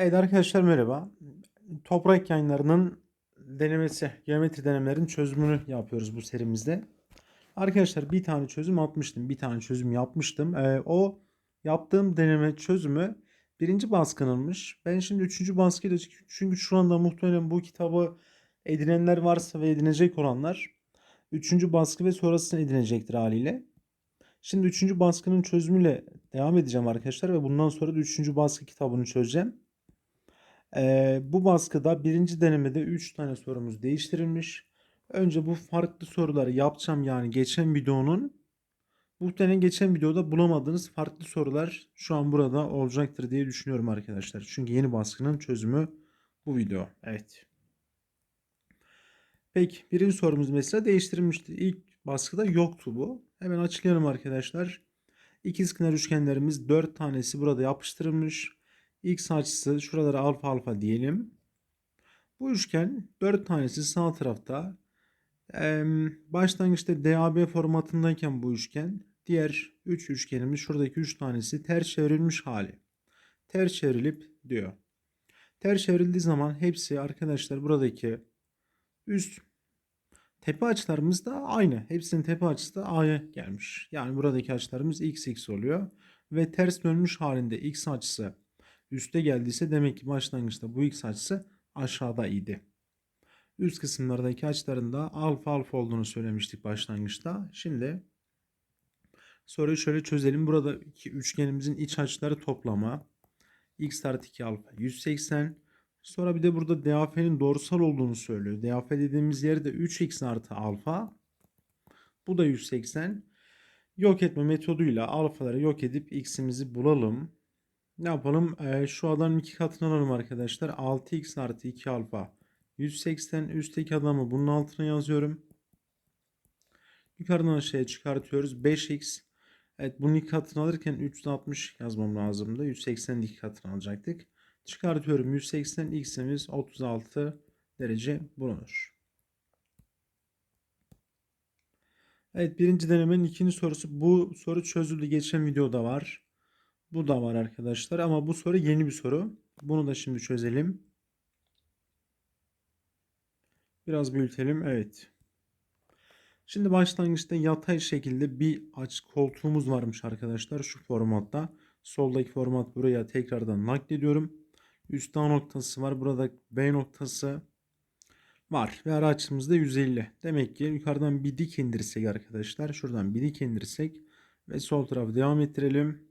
Evet arkadaşlar merhaba. Toprak yayınlarının denemesi, geometri denemelerinin çözümünü yapıyoruz bu serimizde. Arkadaşlar bir tane çözüm atmıştım. Bir tane çözüm yapmıştım. Ee, o yaptığım deneme çözümü birinci baskınılmış. Ben şimdi üçüncü baskıyla çünkü şu anda muhtemelen bu kitabı edinenler varsa ve edinecek olanlar üçüncü baskı ve sonrasını edinecektir haliyle. Şimdi üçüncü baskının çözümüyle devam edeceğim arkadaşlar ve bundan sonra da üçüncü baskı kitabını çözeceğim. Ee, bu baskıda birinci denemede 3 tane sorumuz değiştirilmiş. Önce bu farklı soruları yapacağım yani geçen videonun muhtemelen geçen videoda bulamadığınız farklı sorular şu an burada olacaktır diye düşünüyorum arkadaşlar. Çünkü yeni baskının çözümü bu video. Evet. Peki birinci sorumuz mesela değiştirilmişti. İlk baskıda yoktu bu. Hemen açıklayalım arkadaşlar. İkizkenar üçgenlerimiz 4 tanesi burada yapıştırılmış. X açısı şuralara alfa alfa diyelim. Bu üçgen 4 tanesi sağ tarafta. Ee, başlangıçta DAB formatındayken bu üçgen diğer 3 üçgenimiz şuradaki 3 tanesi ters çevrilmiş hali. Ters çevrilip diyor. Ters çevrildiği zaman hepsi arkadaşlar buradaki üst tepe açılarımız da aynı. Hepsinin tepe açısı da A'ya gelmiş. Yani buradaki açılarımız x x oluyor. Ve ters dönmüş halinde x açısı üste geldiyse demek ki başlangıçta bu x açısı aşağıda idi. Üst kısımlardaki açıların da alfa alfa olduğunu söylemiştik başlangıçta. Şimdi soruyu şöyle çözelim. Burada iki üçgenimizin iç açıları toplama. x artı 2 alfa 180. Sonra bir de burada DAF'nin doğrusal olduğunu söylüyor. DAF dediğimiz yerde 3x artı alfa. Bu da 180. Yok etme metoduyla alfaları yok edip x'imizi bulalım. Ne yapalım? Ee, şu adamın iki katını alalım arkadaşlar. 6x artı 2 alfa. 180 üstteki adamı bunun altına yazıyorum. Yukarıdan aşağıya çıkartıyoruz. 5x. Evet bunun iki katını alırken 360 yazmam lazımdı. 180'in iki katını alacaktık. Çıkartıyorum 180 x'imiz 36 derece bulunur. Evet birinci denemenin ikinci sorusu. Bu soru çözüldü. Geçen videoda var. Bu da var arkadaşlar ama bu soru yeni bir soru. Bunu da şimdi çözelim. Biraz büyütelim. Evet. Şimdi başlangıçta yatay şekilde bir aç koltuğumuz varmış arkadaşlar şu formatta. Soldaki format buraya tekrardan naklediyorum. Üst A noktası var. Burada B noktası var. Ve ara açımız da 150. Demek ki yukarıdan bir dik indirsek arkadaşlar. Şuradan bir dik indirsek ve sol tarafı devam ettirelim.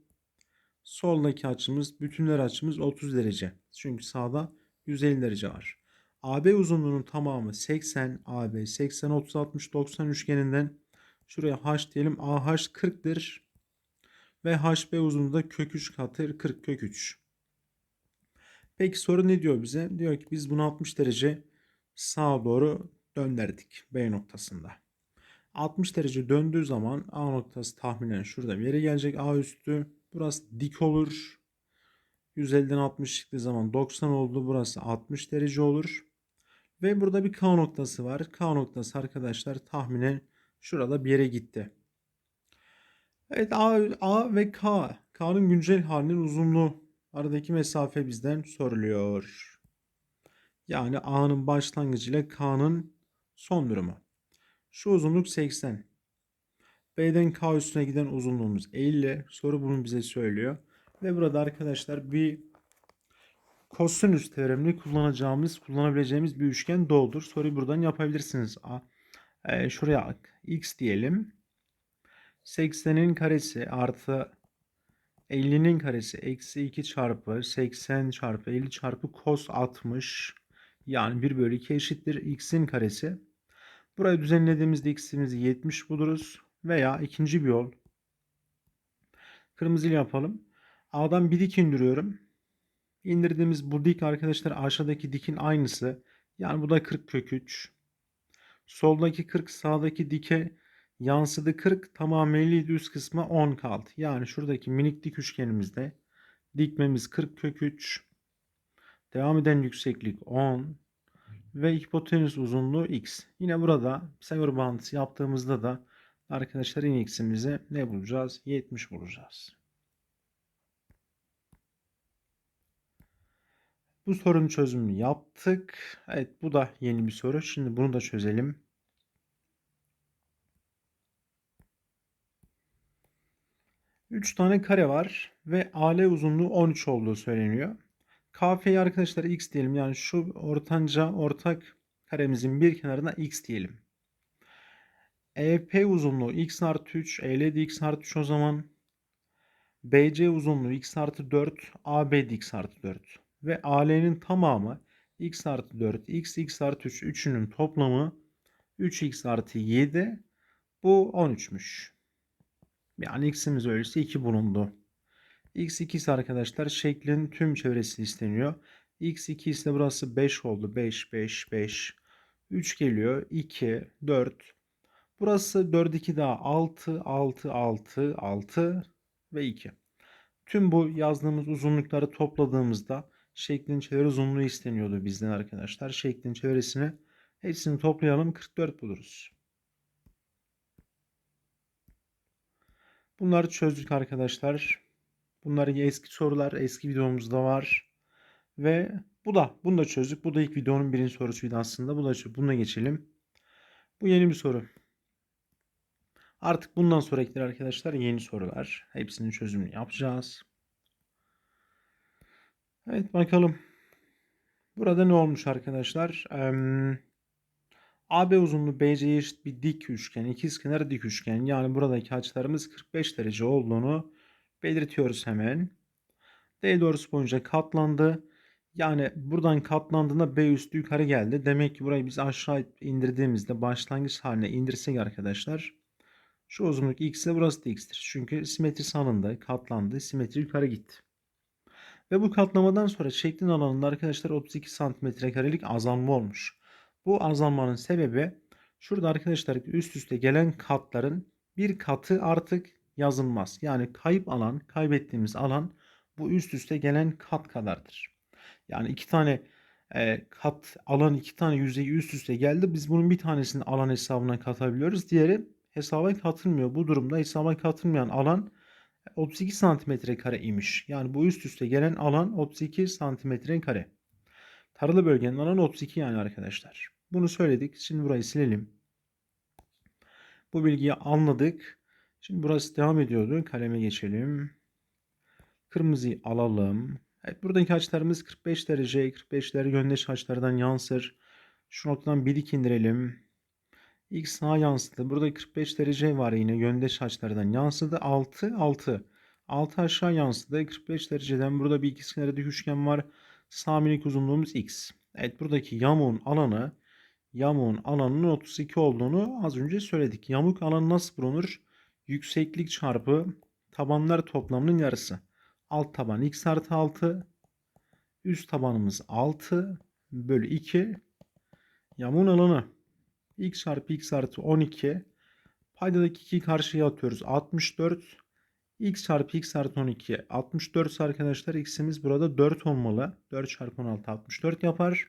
Soldaki açımız, bütünler açımız 30 derece. Çünkü sağda 150 derece var. AB uzunluğunun tamamı 80, AB 80, 30, 60, 90 üçgeninden şuraya H diyelim. AH 40'tır. Ve HB uzunluğu da kök 3 katı 40 kök 3. Peki soru ne diyor bize? Diyor ki biz bunu 60 derece sağa doğru döndürdük B noktasında. 60 derece döndüğü zaman A noktası tahminen şurada bir yere gelecek. A üstü burası dik olur. 150'den 60 çıktığı zaman 90 oldu. Burası 60 derece olur. Ve burada bir K noktası var. K noktası arkadaşlar tahminen şurada bir yere gitti. Evet A, A ve K. K'nın güncel halinin uzunluğu aradaki mesafe bizden soruluyor. Yani A'nın başlangıcı ile K'nın son durumu. Şu uzunluk 80. B'den K üstüne giden uzunluğumuz 50. Soru bunu bize söylüyor. Ve burada arkadaşlar bir kosinüs teoremini kullanacağımız, kullanabileceğimiz bir üçgen doğudur. Soruyu buradan yapabilirsiniz. A, e, şuraya x diyelim. 80'in karesi artı 50'nin karesi eksi 2 çarpı 80 çarpı 50 çarpı cos 60 yani 1 bölü 2 eşittir x'in karesi. Burayı düzenlediğimizde x'imizi 70 buluruz. Veya ikinci bir yol. Kırmızıyla yapalım. A'dan bir dik indiriyorum. İndirdiğimiz bu dik arkadaşlar aşağıdaki dikin aynısı. Yani bu da 40 kök 3. Soldaki 40 sağdaki dike yansıdı 40 tamamıyla düz kısma 10 kaldı. Yani şuradaki minik dik üçgenimizde dikmemiz 40 kök 3. Devam eden yükseklik 10 ve hipotenüs uzunluğu x. Yine burada Pisagor bağıntısı yaptığımızda da arkadaşlar yine x'imize ne bulacağız? 70 bulacağız. Bu sorunun çözümünü yaptık. Evet bu da yeni bir soru. Şimdi bunu da çözelim. Üç tane kare var ve AL uzunluğu 13 olduğu söyleniyor. KF'yi arkadaşlar x diyelim. Yani şu ortanca ortak karemizin bir kenarına x diyelim. EP uzunluğu x artı 3. EL x artı 3 o zaman. BC uzunluğu x artı 4. AB x artı 4. Ve AL'nin tamamı x artı 4. x, x artı 3. Üçünün toplamı 3x artı 7. Bu 13'müş. Yani x'imiz öyleyse 2 bulundu. x2 ise arkadaşlar şeklin tüm çevresi isteniyor. x2 ise burası 5 oldu. 5, 5, 5. 3 geliyor. 2, 4. Burası 4, 2 daha 6, 6, 6, 6 ve 2. Tüm bu yazdığımız uzunlukları topladığımızda şeklin çevre uzunluğu isteniyordu bizden arkadaşlar. Şeklin çevresini hepsini toplayalım 44 buluruz. Bunları çözdük arkadaşlar. Bunlar eski sorular eski videomuzda var. Ve bu da bunu da çözdük. Bu da ilk videonun birinci sorusuydu aslında. Bu da buna geçelim. Bu yeni bir soru. Artık bundan sonrakiler arkadaşlar yeni sorular. Hepsinin çözümünü yapacağız. Evet bakalım. Burada ne olmuş arkadaşlar? AB uzunluğu BC'ye eşit bir dik üçgen, ikizkenar dik üçgen. Yani buradaki açılarımız 45 derece olduğunu belirtiyoruz hemen. D doğrusu boyunca katlandı. Yani buradan katlandığında B üstü yukarı geldi. Demek ki burayı biz aşağı indirdiğimizde başlangıç haline indirsek arkadaşlar. Şu uzunluk x ise burası da x'tir. Çünkü simetri salındı, katlandı, simetri yukarı gitti. Ve bu katlamadan sonra şeklin alanında arkadaşlar 32 santimetre karelik azalma olmuş. Bu azalmanın sebebi şurada arkadaşlar üst üste gelen katların bir katı artık yazılmaz. Yani kayıp alan, kaybettiğimiz alan bu üst üste gelen kat kadardır. Yani iki tane e, kat alan iki tane yüzeyi üst üste geldi. Biz bunun bir tanesini alan hesabına katabiliyoruz. Diğeri hesaba katılmıyor. Bu durumda hesaba katılmayan alan 32 santimetre kare imiş. Yani bu üst üste gelen alan 32 santimetre kare. Taralı bölgenin alanı 32 yani arkadaşlar. Bunu söyledik. Şimdi burayı silelim. Bu bilgiyi anladık. Şimdi burası devam ediyordu. Kaleme geçelim. Kırmızıyı alalım. Evet buradaki açılarımız 45 derece. 45 derece yöndeş açılardan yansır. Şu noktadan 1 2 indirelim. X sağa yansıdı. Burada 45 derece var yine yöndeş açılardan yansıdı. 6 6. 6 aşağı yansıdı. 45 dereceden burada bir ikizkenar dik üçgen var. Sağ uzunluğumuz x. Evet buradaki yamuğun alanı yamuğun alanının 32 olduğunu az önce söyledik. Yamuk alanı nasıl bulunur? Yükseklik çarpı tabanlar toplamının yarısı. Alt taban x artı 6. Üst tabanımız 6 bölü 2. Yamuğun alanı x çarpı x artı 12. Paydadaki 2'yi karşıya atıyoruz. 64. x çarpı x artı 12. 64 arkadaşlar x'imiz burada 4 olmalı. 4 çarpı 16 64 yapar.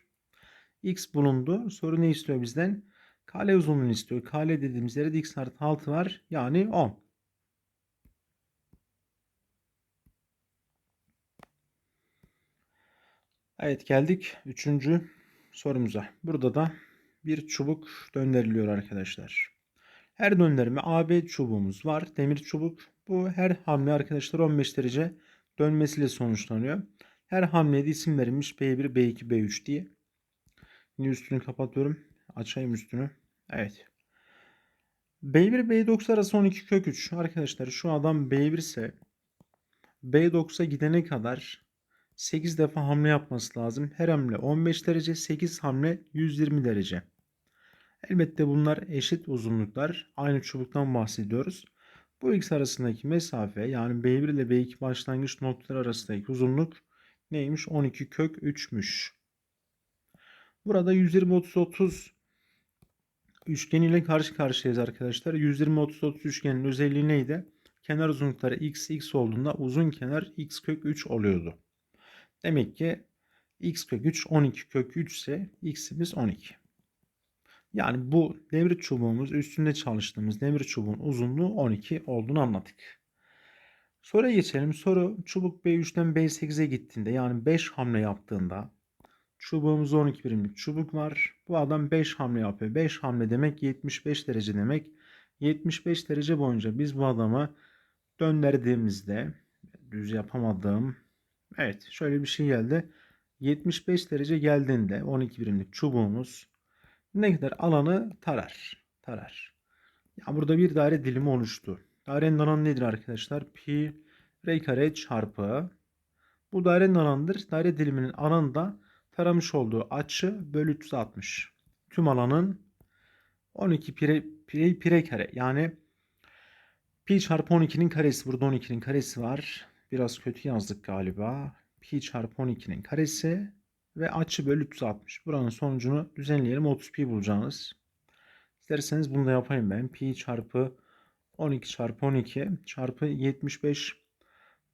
x bulundu. Soru ne istiyor bizden? Kale uzunluğunu istiyor. Kale dediğimiz yerde x artı 6 var. Yani 10. Evet geldik 3. sorumuza. Burada da bir çubuk döndürülüyor arkadaşlar. Her döndürme AB çubuğumuz var. Demir çubuk. Bu her hamle arkadaşlar 15 derece dönmesiyle sonuçlanıyor. Her hamlede isim verilmiş B1, B2, B3 diye. Yine üstünü kapatıyorum. Açayım üstünü. Evet. B1 B9 arası 12 kök 3. Arkadaşlar şu adam B1 ise B9'a gidene kadar 8 defa hamle yapması lazım. Her hamle 15 derece, 8 hamle 120 derece. Elbette bunlar eşit uzunluklar. Aynı çubuktan bahsediyoruz. Bu ikisi arasındaki mesafe yani B1 ile B2 başlangıç noktaları arasındaki uzunluk neymiş? 12 kök 3'müş. Burada 120 30 30 üçgen ile karşı karşıyayız arkadaşlar. 120 30 30 üçgenin özelliği neydi? Kenar uzunlukları x x olduğunda uzun kenar x kök 3 oluyordu. Demek ki x kök 3 12 kök 3 ise x'imiz 12. Yani bu demir çubuğumuz üstünde çalıştığımız demir çubuğun uzunluğu 12 olduğunu anladık. Soruya geçelim. Soru çubuk B3'ten B8'e gittiğinde yani 5 hamle yaptığında Çubuğumuz 12 birimlik çubuk var. Bu adam 5 hamle yapıyor. 5 hamle demek 75 derece demek. 75 derece boyunca biz bu adamı döndürdüğümüzde düz yapamadığım evet şöyle bir şey geldi. 75 derece geldiğinde 12 birimlik çubuğumuz ne kadar alanı tarar. Tarar. Ya burada bir daire dilimi oluştu. Dairenin alanı nedir arkadaşlar? Pi r kare çarpı bu dairenin alanıdır. Daire diliminin alanında taramış olduğu açı bölü 360. Tüm alanın 12 pire, pire, pire kare yani pi çarpı 12'nin karesi. Burada 12'nin karesi var. Biraz kötü yazdık galiba. Pi çarpı 12'nin karesi ve açı bölü 360. Buranın sonucunu düzenleyelim. 30 pi bulacağınız. İsterseniz bunu da yapayım ben. Pi çarpı 12 çarpı 12 çarpı 75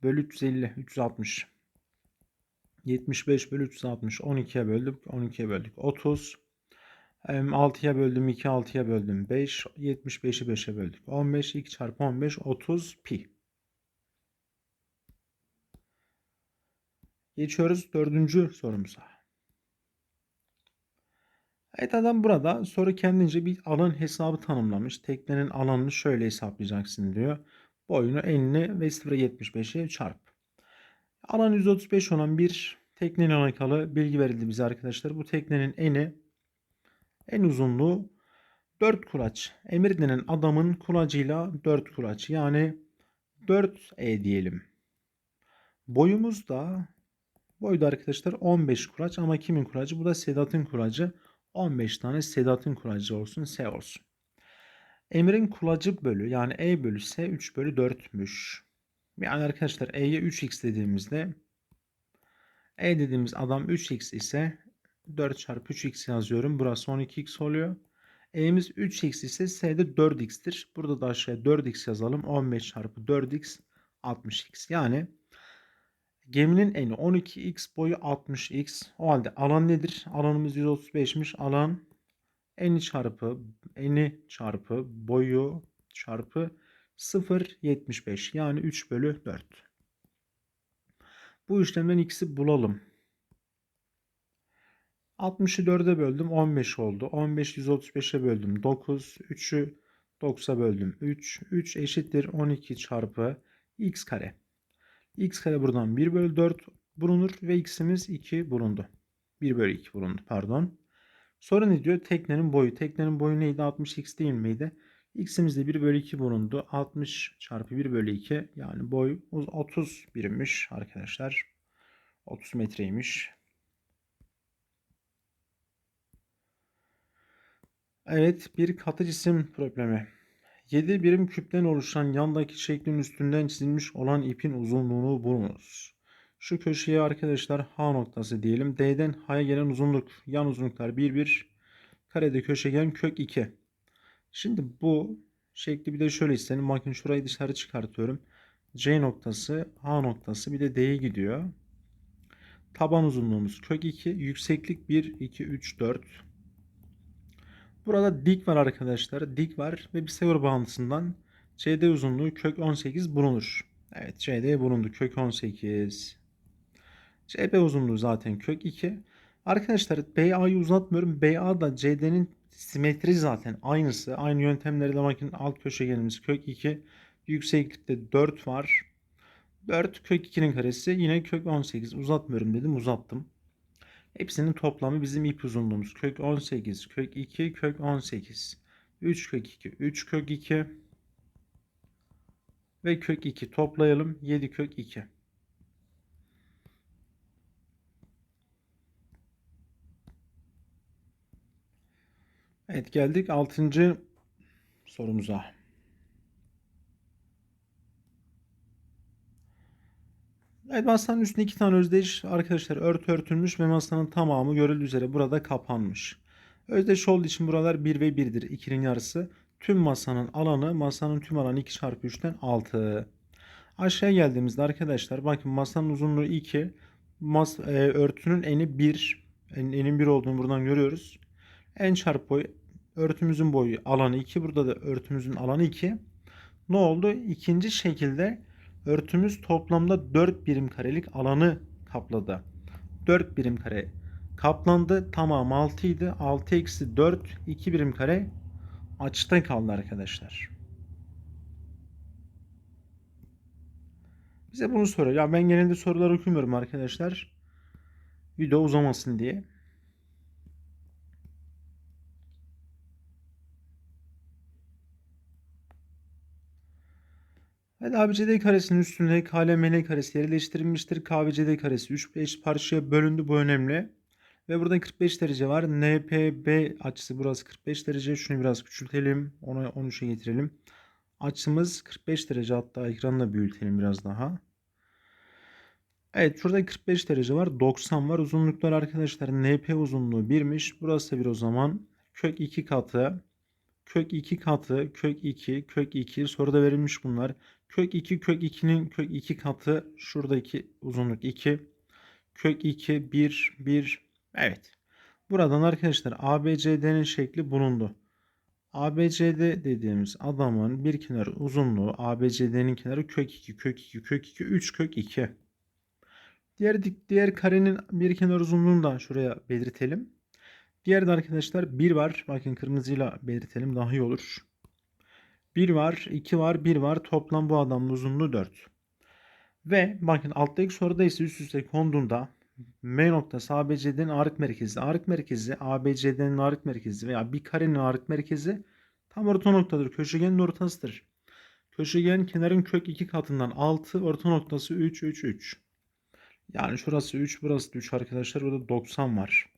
bölü 350 360. 75 bölü 360 12'ye böldük 12'ye böldük 30 6'ya böldüm 2 6'ya böldüm 5 75'i 5'e böldük 15 2 çarpı 15 30 pi Geçiyoruz dördüncü sorumuza. Evet adam burada soru kendince bir alan hesabı tanımlamış. Teknenin alanını şöyle hesaplayacaksın diyor. Boyunu enini ve 0.75'e çarp. Alan 135 olan bir teknenin alakalı bilgi verildi bize arkadaşlar. Bu teknenin eni en uzunluğu 4 kulaç. Emir denen adamın kulacıyla 4 kulaç. Yani 4E diyelim. Boyumuz da boyu da arkadaşlar 15 kulaç ama kimin kulacı? Bu da Sedat'ın kulacı. 15 tane Sedat'ın kulacı olsun. S olsun. Emir'in kulacı bölü yani E bölü S 3 bölü 4'müş. Yani arkadaşlar E'ye 3x dediğimizde E dediğimiz adam 3x ise 4 çarpı 3x yazıyorum. Burası 12x oluyor. E'miz 3x ise S'de 4x'tir. Burada da aşağıya 4x yazalım. 15 çarpı 4x 60x. Yani geminin eni 12x boyu 60x. O halde alan nedir? Alanımız 135'miş. Alan eni çarpı eni çarpı boyu çarpı 0.75 yani 3 bölü 4. Bu işlemden x'i bulalım. 60'ı 4'e böldüm 15 oldu. 15 135'e böldüm 9. 3'ü 9'a böldüm 3. 3 eşittir 12 çarpı x kare. X kare buradan 1 bölü 4 bulunur ve x'imiz 2 bulundu. 1 bölü 2 bulundu pardon. Sonra ne diyor? Teknenin boyu. Teknenin boyu neydi? 60x değil miydi? X'imiz de 1 bölü 2 bulundu. 60 çarpı 1 bölü 2 yani boy 30 birimmiş arkadaşlar. 30 metreymiş. Evet bir katı cisim problemi. 7 birim küpten oluşan yandaki şeklin üstünden çizilmiş olan ipin uzunluğunu bulunuz. Şu köşeye arkadaşlar H noktası diyelim. D'den H'ya gelen uzunluk yan uzunluklar 1 1 karede köşegen kök 2. Şimdi bu şekli bir de şöyle istedim. Bakın şurayı dışarı çıkartıyorum. C noktası, H noktası bir de D'ye gidiyor. Taban uzunluğumuz kök 2, yükseklik 1, 2, 3, 4. Burada dik var arkadaşlar. Dik var ve bir Pisagor bağıntısından CD uzunluğu kök 18 bulunur. Evet CD bulundu kök 18. CB uzunluğu zaten kök 2. Arkadaşlar BA'yı uzatmıyorum. BA da CD'nin simetri zaten aynısı. Aynı yöntemlerle bakın alt köşegenimiz kök 2. Yükseklikte 4 var. 4 kök 2'nin karesi yine kök 18. Uzatmıyorum dedim uzattım. Hepsinin toplamı bizim ip uzunluğumuz. Kök 18, kök 2, kök 18. 3 kök 2, 3 kök 2 ve kök 2 toplayalım. 7 kök 2. Evet geldik 6. sorumuza. Evet masanın üstünde iki tane özdeş arkadaşlar örtü örtülmüş ve masanın tamamı görüldüğü üzere burada kapanmış. Özdeş olduğu için buralar 1 ve 1'dir. 2'nin yarısı. Tüm masanın alanı masanın tüm alanı 2 çarpı 3'ten 6. Aşağıya geldiğimizde arkadaşlar bakın masanın uzunluğu 2. Mas, e, örtünün eni 1. En, enin 1 olduğunu buradan görüyoruz. En çarpı boy örtümüzün boyu alanı 2. Burada da örtümüzün alanı 2. Ne oldu? İkinci şekilde örtümüz toplamda 4 birim karelik alanı kapladı. 4 birim kare Kaplandı. Tamam 6 idi. 6 eksi 4 2 birim kare açıkta kaldı arkadaşlar. Bize bunu soruyor. Ya ben genelde sorular okumuyorum arkadaşlar. Video uzamasın diye. Evet ABCD karesinin üstünde KLMN karesi yerleştirilmiştir. KBCD karesi 3 eş parçaya bölündü. Bu önemli. Ve burada 45 derece var. NPB açısı burası 45 derece. Şunu biraz küçültelim. Onu 13'e getirelim. Açımız 45 derece. Hatta ekranı da büyütelim biraz daha. Evet şurada 45 derece var. 90 var. Uzunluklar arkadaşlar NP uzunluğu 1'miş. Burası da bir o zaman. Kök 2 katı. Kök 2 katı. Kök 2. Kök 2. Soruda verilmiş bunlar. Kök 2 kök 2'nin kök 2 katı. Şuradaki uzunluk 2. Kök 2 1 1. Evet. Buradan arkadaşlar ABCD'nin şekli bulundu. ABCD dediğimiz adamın bir kenar uzunluğu ABCD'nin kenarı kök 2 kök 2 kök 2 3 kök 2. Diğer diğer karenin bir kenar uzunluğunu da şuraya belirtelim. Diğer de arkadaşlar 1 var. Bakın kırmızıyla belirtelim daha iyi olur. 1 var, 2 var, 1 var. Toplam bu adamın uzunluğu 4. Ve bakın alttaki soruda ise üst üste konduğunda M noktası ABCD'nin ağırlık merkezi. Ağırlık merkezi ABCD'nin ağırlık merkezi veya bir karenin ağırlık merkezi tam orta noktadır. Köşegenin ortasıdır. Köşegen kenarın kök 2 katından 6 orta noktası 3 3 3. Yani şurası 3 burası da 3 arkadaşlar. Burada 90 var.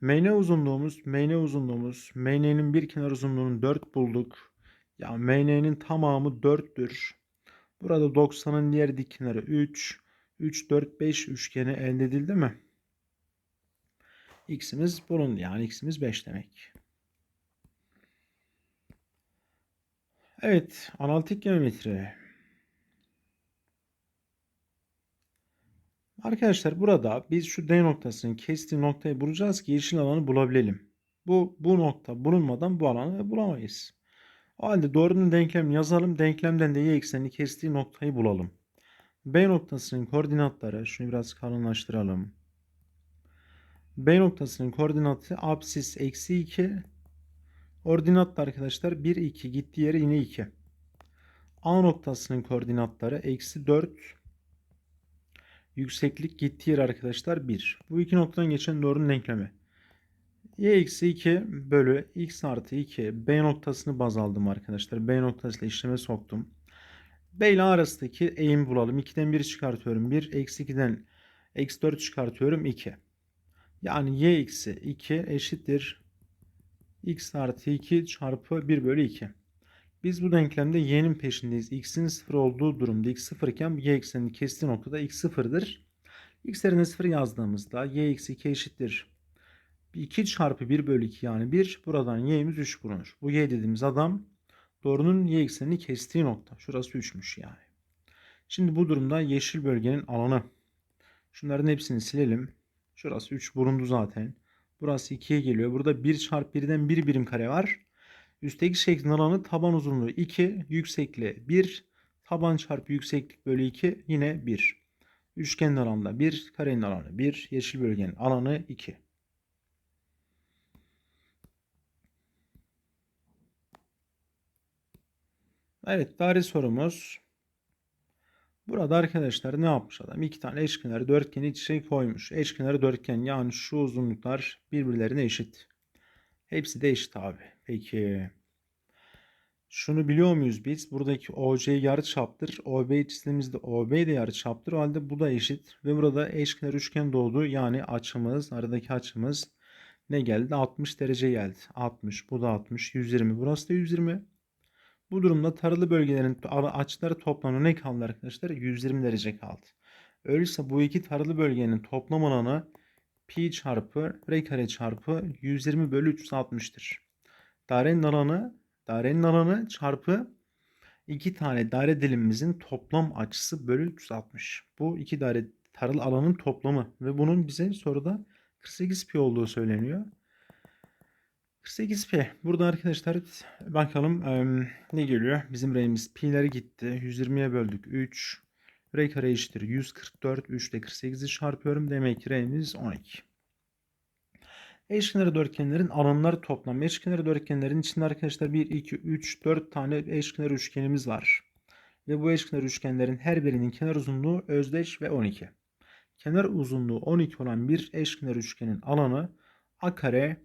MN uzunluğumuz MN uzunluğumuz MN'nin bir kenar uzunluğunu 4 bulduk. Ya MN'nin tamamı 4'tür. Burada 90'ın diğer dik kenarı 3. 3, 4, 5 üçgeni elde edildi mi? X'imiz bulundu. Yani X'imiz 5 demek. Evet. Analitik geometri. Arkadaşlar burada biz şu D noktasının kestiği noktayı bulacağız ki yeşil alanı bulabilelim. Bu, bu nokta bulunmadan bu alanı bulamayız. O halde doğrunun denklemini yazalım. Denklemden de y eksenini kestiği noktayı bulalım. B noktasının koordinatları şunu biraz kalınlaştıralım. B noktasının koordinatı absis eksi 2. Ordinat da arkadaşlar 1 2 gittiği yere yine 2. A noktasının koordinatları eksi 4. Yükseklik gittiği yer arkadaşlar 1. Bu iki noktadan geçen doğrunun denklemi. Y eksi 2 bölü x artı 2 B noktasını baz aldım arkadaşlar. B noktasıyla işleme soktum. B ile arasındaki eğimi bulalım. 2'den 1 çıkartıyorum. 1 eksi 2'den eksi 4 çıkartıyorum. 2. Yani y eksi 2 eşittir. x artı 2 çarpı 1 bölü 2. Biz bu denklemde y'nin peşindeyiz. x'in 0 olduğu durumda x 0 iken y eksenini kestiği noktada x 0'dır. x yerine 0 yazdığımızda y eksi 2 eşittir. 2 çarpı 1 bölü 2 yani 1. Buradan y'imiz 3 bulunur. Bu y dediğimiz adam doğrunun y eksenini kestiği nokta. Şurası 3'müş yani. Şimdi bu durumda yeşil bölgenin alanı. Şunların hepsini silelim. Şurası 3 bulundu zaten. Burası 2'ye geliyor. Burada 1 çarpı 1'den 1 birim kare var. Üstteki şeklin alanı taban uzunluğu 2, yüksekliği 1. Taban çarpı yükseklik bölü 2 yine 1. Üçgenin alanı 1, karenin alanı 1, yeşil bölgenin alanı 2. Evet, daire sorumuz. Burada arkadaşlar ne yapmış adam? İki tane eşkenarı dörtgeni iç içe koymuş. Eşkenarı dörtgen yani şu uzunluklar birbirlerine eşit. Hepsi de eşit abi. Peki. Şunu biliyor muyuz biz? Buradaki OC yarıçaptır. OB çizdiğimizde OB de yarıçaptır. O halde bu da eşit. Ve burada eşkenar üçgen doğdu. Yani açımız, aradaki açımız ne geldi? 60 derece geldi. 60, bu da 60, 120. Burası da 120. Bu durumda taralı bölgelerin açıları toplamı ne kaldı arkadaşlar? 120 derece kaldı. Öyleyse bu iki taralı bölgenin toplam alanı pi çarpı r kare çarpı 120 bölü 360'tır. Dairenin alanı dairenin alanı çarpı iki tane daire dilimimizin toplam açısı bölü 360. Bu iki daire taralı alanın toplamı ve bunun bize soruda 48 pi olduğu söyleniyor. 48p. Burada arkadaşlar bakalım ne geliyor? Bizim r'miz pi'leri gitti. 120'ye böldük 3. R kare eşittir 144. 3 ile 48'i çarpıyorum. Demek ki r'miz 12. Eşkenar dörtgenlerin alanları toplamı. Eşkenar dörtgenlerin içinde arkadaşlar 1, 2, 3, 4 tane eşkenar üçgenimiz var. Ve bu eşkenar üçgenlerin her birinin kenar uzunluğu özdeş ve 12. Kenar uzunluğu 12 olan bir eşkenar üçgenin alanı a kare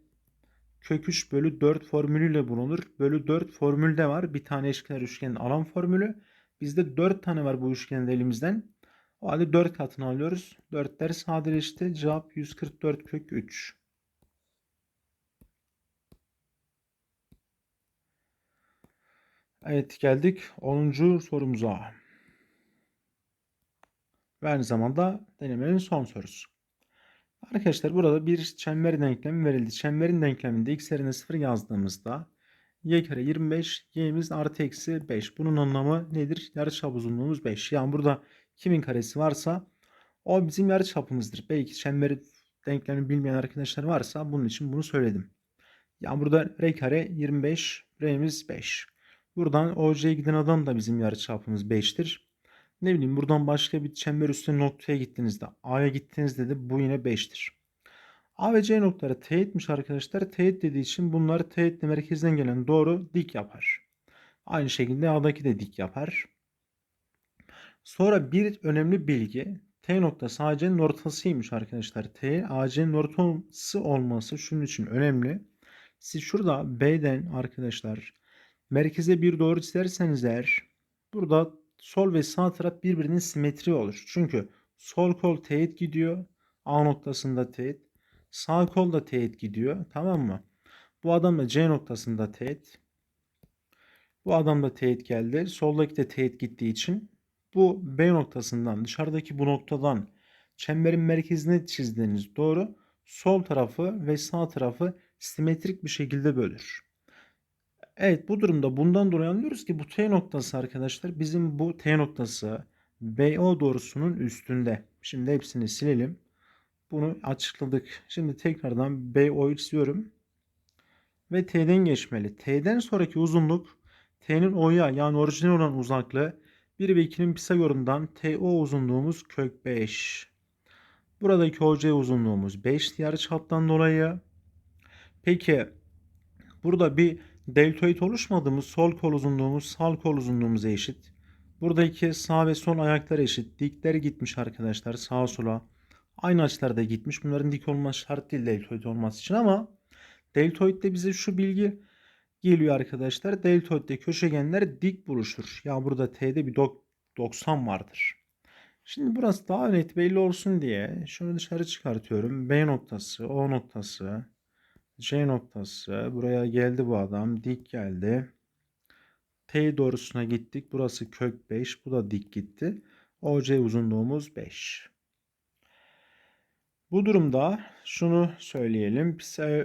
kök 3 bölü 4 formülüyle bulunur. Bölü 4 formülde var. Bir tane eşkenar üçgenin alan formülü. Bizde 4 tane var bu üçgenin elimizden. O halde 4 katını alıyoruz. 4'ler sadeleşti. Cevap 144 kök 3. Evet geldik 10. sorumuza. Ve aynı zamanda denemenin son sorusu. Arkadaşlar burada bir çember denklemi verildi. Çemberin denkleminde x yerine 0 yazdığımızda y kare 25 y'miz artı eksi 5. Bunun anlamı nedir? Yarıçap uzunluğumuz 5. Yani burada kimin karesi varsa o bizim yarıçapımızdır. Belki çemberi denklemini bilmeyen arkadaşlar varsa bunun için bunu söyledim. Yani burada r kare 25 r'miz 5. Buradan OC'ye giden adam da bizim yarıçapımız 5'tir. Ne bileyim buradan başka bir çember üstü noktaya gittiğinizde A'ya gittiğinizde de bu yine 5'tir. A ve C noktaları teğetmiş arkadaşlar. Teğet dediği için bunlar teğetle merkezden gelen doğru dik yapar. Aynı şekilde A'daki de dik yapar. Sonra bir önemli bilgi. T noktası AC'nin ortasıymış arkadaşlar. T AC'nin ortası olması şunun için önemli. Siz şurada B'den arkadaşlar merkeze bir doğru çizerseniz eğer burada sol ve sağ taraf birbirinin simetri olur. Çünkü sol kol teğet gidiyor. A noktasında teğet. Sağ kol da teğet gidiyor. Tamam mı? Bu adam da C noktasında teğet. Bu adam da teğet geldi. Soldaki de teğet gittiği için bu B noktasından dışarıdaki bu noktadan çemberin merkezine çizdiğiniz doğru sol tarafı ve sağ tarafı simetrik bir şekilde bölür. Evet bu durumda bundan dolayı anlıyoruz ki bu T noktası arkadaşlar bizim bu T noktası BO doğrusunun üstünde. Şimdi hepsini silelim. Bunu açıkladık. Şimdi tekrardan BO'yu çiziyorum. Ve T'den geçmeli. T'den sonraki uzunluk T'nin O'ya yani orijinal olan uzaklığı 1 ve 2'nin Pisagor'undan TO uzunluğumuz kök 5. Buradaki OC uzunluğumuz 5 yarıçaptan dolayı. Peki burada bir deltoid oluşmadı mı? Sol kol uzunluğumuz sağ kol uzunluğumuza eşit. Buradaki sağ ve sol ayaklar eşit. Dikler gitmiş arkadaşlar sağa sola. Aynı açılarda gitmiş. Bunların dik olması şart değil deltoid olması için ama deltoidde bize şu bilgi geliyor arkadaşlar. Deltoidde köşegenler dik buluşur. Ya burada T'de bir 90 vardır. Şimdi burası daha net belli olsun diye şunu dışarı çıkartıyorum. B noktası, O noktası, C noktası. Buraya geldi bu adam. Dik geldi. T doğrusuna gittik. Burası kök 5. Bu da dik gitti. OC uzunluğumuz 5. Bu durumda şunu söyleyelim.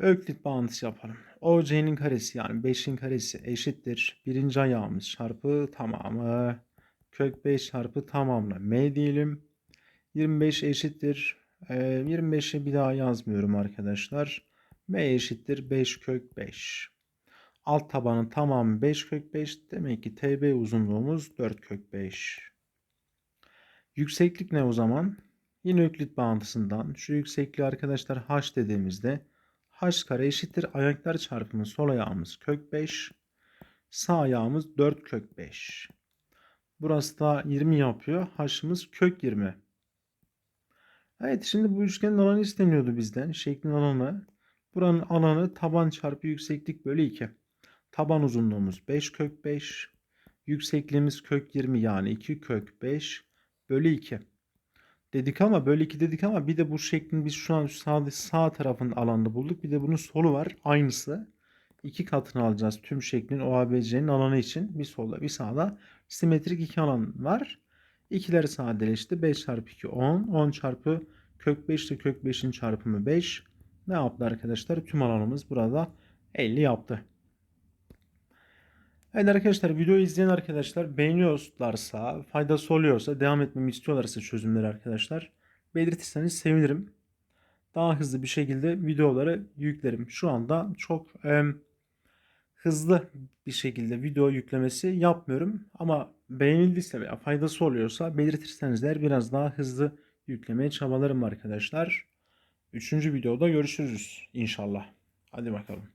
Öklit bağıntısı yapalım. OC'nin karesi yani 5'in karesi eşittir. Birinci ayağımız çarpı tamamı. Kök 5 çarpı tamamla M diyelim. 25 eşittir. 25'i bir daha yazmıyorum arkadaşlar. M eşittir 5 kök 5. Alt tabanın tamamı 5 kök 5. Demek ki TB uzunluğumuz 4 kök 5. Yükseklik ne o zaman? Yine öklit bağıntısından şu yüksekliği arkadaşlar h dediğimizde h kare eşittir ayaklar çarpımı sol ayağımız kök 5. Sağ ayağımız 4 kök 5. Burası da 20 yapıyor. H'ımız kök 20. Evet şimdi bu üçgenin alanı isteniyordu bizden. Şeklin alanı. Buranın alanı taban çarpı yükseklik bölü 2. Taban uzunluğumuz 5 kök 5. Yüksekliğimiz kök 20 yani 2 kök 5 bölü 2. Dedik ama bölü 2 dedik ama bir de bu şeklin biz şu an sağ, sağ tarafın alanını bulduk. Bir de bunun solu var aynısı. İki katını alacağız tüm şeklin OABC'nin alanı için. Bir solda bir sağda simetrik iki alan var. İkileri sadeleşti. 5 çarpı 2 10. 10 çarpı kök 5 ile kök 5'in çarpımı 5 ne yaptı arkadaşlar? Tüm alanımız burada 50 yaptı. Evet arkadaşlar videoyu izleyen arkadaşlar beğeniyorlarsa, faydası oluyorsa, devam etmemi istiyorlarsa çözümleri arkadaşlar belirtirseniz sevinirim. Daha hızlı bir şekilde videoları yüklerim. Şu anda çok e, hızlı bir şekilde video yüklemesi yapmıyorum. Ama beğenildiyse veya faydası oluyorsa belirtirseniz biraz daha hızlı yüklemeye çabalarım arkadaşlar. Üçüncü videoda görüşürüz inşallah. Hadi bakalım.